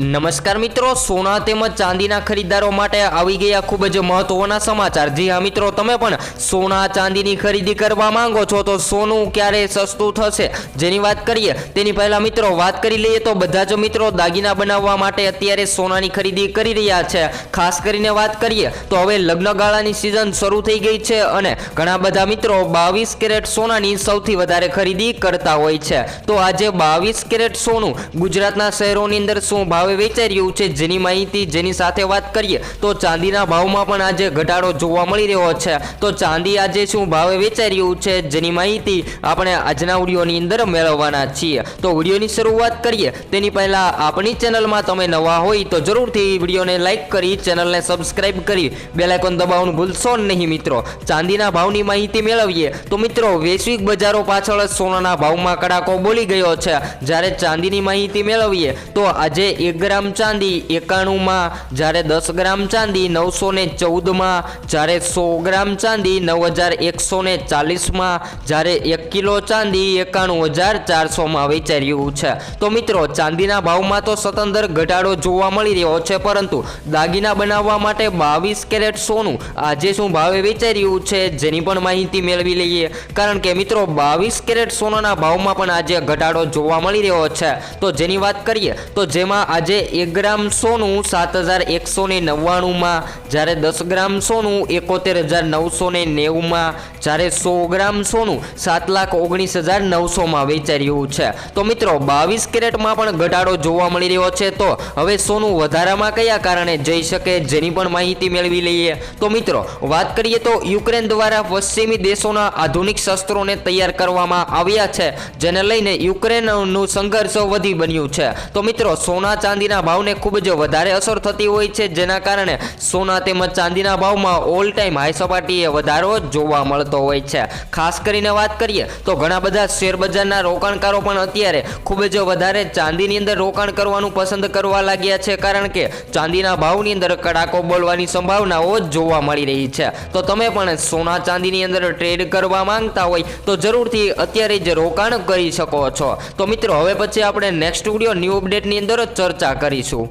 નમસ્કાર મિત્રો, સોના તેમજ ચાંદીના ખરીદદારો માટે આવી ગયા ખૂબ જ મહત્વના સમાચાર. જી હા મિત્રો, તમે પણ સોના, ચાંદીની ખરીદી કરવા માંગો છો તો સોનું ક્યારે સસ્તું થશે? જેની વાત કરીએ, તેની પહેલા મિત્રો વાત કરી લઈએ તો બધા જ મિત્રો દાગીના બનાવવા માટે અત્યારે સોનાની ખરીદી કરી રહ્યા છે. ખાસ કરીને વાત કરીએ તો હવે લગ્નગાળાની સિઝન શરૂ થઈ ગઈ છે અને ઘણા બધા મિત્રો બાવીસ કેરેટ સોનાની સૌથી વધારે ખરીદી કરતા હોય છે. તો આજે બાવીસ કેરેટ સોનું ગુજરાતના શહેરોની અંદર શું ભાવે વેચાઈ રહ્યું છે. જેની માહિતી, જેની સાથે વાત કરીએ, તો ચાંદીના ભાવમાં પણ આજે ઘટાડો જોવા મળી રહ્યો છે. તો ચાંદી આજે શું ભાવે વેચાઈ રહ્યું છે? જેની માહિતી આપણે આજના વિડીયોની અંદર મેળવવાના છીએ. તો વિડીયોની શરૂઆત કરીએ. તેની પહેલા આપણી ચેનલમાં તમે નવા હોય તો જરૂરથી વિડીયોને લાઇક કરી, ચેનલને સબસ્ક્રાઇબ કરી બેલાઇકોન દબાવવાનું ભૂલશો નહીં મિત્રો. ચાંદીના ભાવની માહિતી મેળવીએ. તો મિત્રો, વૈશ્વિક બજારો પાછળ સોનાના ભાવમાં કડાકો બોલી ગયો છે. જ્યારે ચાંદીની માહિતી મેળવીએ, તો આજે એક ગ્રામ ચાંદી એકાણુંમાં, જ્યારે દસ ગ્રામ ચાંદી નવસો ને ચૌદમાં, જ્યારે સો ગ્રામ ચાંદી નવ હજાર એકસો ને ચાલીસમાં, જ્યારે એક કિલો ચાંદી એકાણું હજાર ચારસોમાં વેચાઈ છે. તો મિત્રો, ચાંદીના ભાવમાં તો સતંદર ઘટાડો જોવા મળી રહ્યો છે, પરંતુ દાગીના બનાવવા માટે બાવીસ કેરેટ સોનું આજે શું ભાવે વેચાઈ રહ્યું છે, જેની પણ માહિતી મેળવી લઈએ. કારણ કે મિત્રો, બાવીસ કેરેટ સોનાના ભાવમાં પણ આજે ઘટાડો જોવા મળી રહ્યો છે. તો જેની વાત કરીએ, તો જેમાં આજે એક ગ્રામ સોનું સાત હજાર એકસો ને નવ્વાણુંમાં, જ્યારે દસ ગ્રામ સોનું એકોતેર હજાર નવસો ને નેવુંમાં, જ્યારે સો ગ્રામ સોનું સાત લાખ ઓગણીસ હજાર નવસોમાં વેચાઈ છે. તો મિત્રો, બાવીસ કેરેટમાં પણ ઘટાડો જોવા મળી રહ્યો છે. તો હવે સોનું વધારામાં કયા કારણે જઈ શકે જેની પણ માહિતી મેળવી લઈએ. તો મિત્રો, વાત કરીએ તો યુક્રેન દ્વારા પશ્ચિમી દેશોના આધુનિક શસ્ત્રોને તૈયાર કરવામાં આવ્યા છે, જેને લઈને યુક્રેનનું સંઘર્ષ વધી બન્યું છે. તો મિત્રો, સોના ચાંદીના ભાવને ખૂબ જ વધારે અસર થતી હોય છે. જેના કારણે સોના તેમજ ચાંદીના ભાવમાં ઓલ ટાઈમ હાઈ સપાટીએ વધારો જોવા મળતો હોય છે. ખાસ કરીને વાત કરીએ તો ઘણા બધા શેર બજારના રોકાણકારો પણ અત્યારે ખૂબ જ વધારે ચાંદીની અંદર રોકાણ કરવાનું પસંદ કરવા લાગ્યા છે. કારણ કે ચાંદીના ભાવની અંદર કડાકો બોલવાની સંભાવનાઓ જોવા મળી રહી છે. તો તમે પણ સોના ચાંદીની અંદર ટ્રેડ કરવા માંગતા હોય તો જરૂરથી અત્યારે જ રોકાણ કરી શકો છો. તો મિત્રો, હવે પછી આપણે નેક્સ્ટ વીડિયો ન્યૂ અપડેટની અંદર ચર્ચા કરીશું.